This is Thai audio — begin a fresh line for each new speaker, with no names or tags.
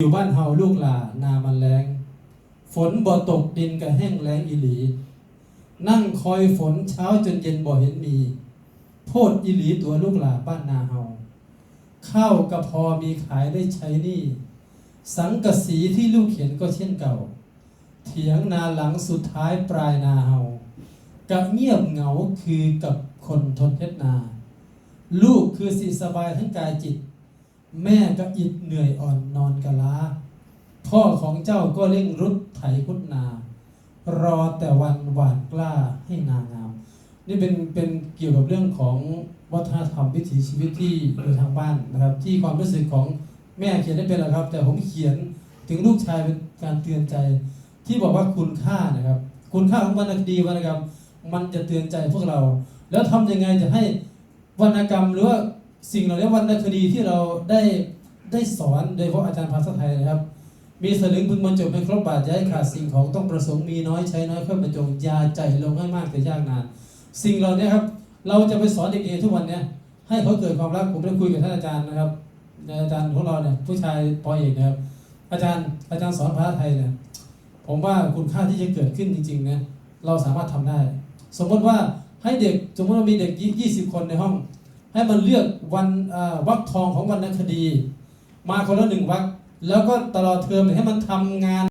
อยู่บ้านเฮาลูกหลานามันแรงฝนบ่ตกดินก็แห้งแล้งอีหลี นั่งคอยฝนเช้าจนเย็นบ่เห็นมี โพดอีหลีตัวลูกหลาบ้านนาเฮาข้าวก็พอมีขายได้ใช้นี่ สังกะสีที่ลูกเห็นก็เช่นเก่า เถียงนาหลังสุดท้ายปลายนาเฮากะเงียบเหงาคือกับคนทนเทศนา ลูกคือสิสบายทั้งกายจิต แม่ก็อิดเหนื่อยอ่อนนอนกะลา พ่อของเจ้าก็เร่งรุดไถพุดนา รอแต่วันหวานกล้าให้นางงาม นี่เป็นเป็นเกี่ยวกับเรื่องของวัฒนธรรมวิถีชีวิตที่อยู่ทางบ้านนะครับ ที่ความรู้สึกของแม่เขียนได้เป็นหรอครับ แต่ผมเขียนถึงลูกชายเป็นการเตือนใจ ที่บอกว่าคุณค่านะครับ คุณค่าของวรรณคดีวรรณกรรม มันจะเตือนใจพวกเรา แล้วทำยังไงจะให้วรรณกรรมหรือว่า สิ่งเหล่านี้วรรณคดีที่เราได้ได้สอนโดยเฉพาะอาจารย์ภาษาไทยนะครับ มีสลึงพึงบรรจบให้ครบบาทย่าให้ขาดสิ่งของต้องประสงค์มีน้อยใช้น้อยค่อยบรรจงยาใจลงให้มากแต่ยากนาน สิ่งเหล่านี้ครับ เราจะไปสอนเด็กๆทุกวันเนี้ยให้เขาเกิดความรักผมได้คุยกับท่านอาจารย์นะครับอาจารย์ของเราเนี่ยผู้ชายปอเอกนะครับ อาจารย์อาจารย์สอนภาษาไทยเนี่ยผมว่าคุณค่าที่จะเกิดขึ้นจริงๆนะเราสามารถทำได้ สมมติว่าให้เด็กสมมติว่ามีเด็กยี่สิบคนในห้อง ให้มันเลือกวันวักทองของวรรณคดี มาคนละหนึ่งวักแล้วก็ตลอดเทอมให้มันทำงาน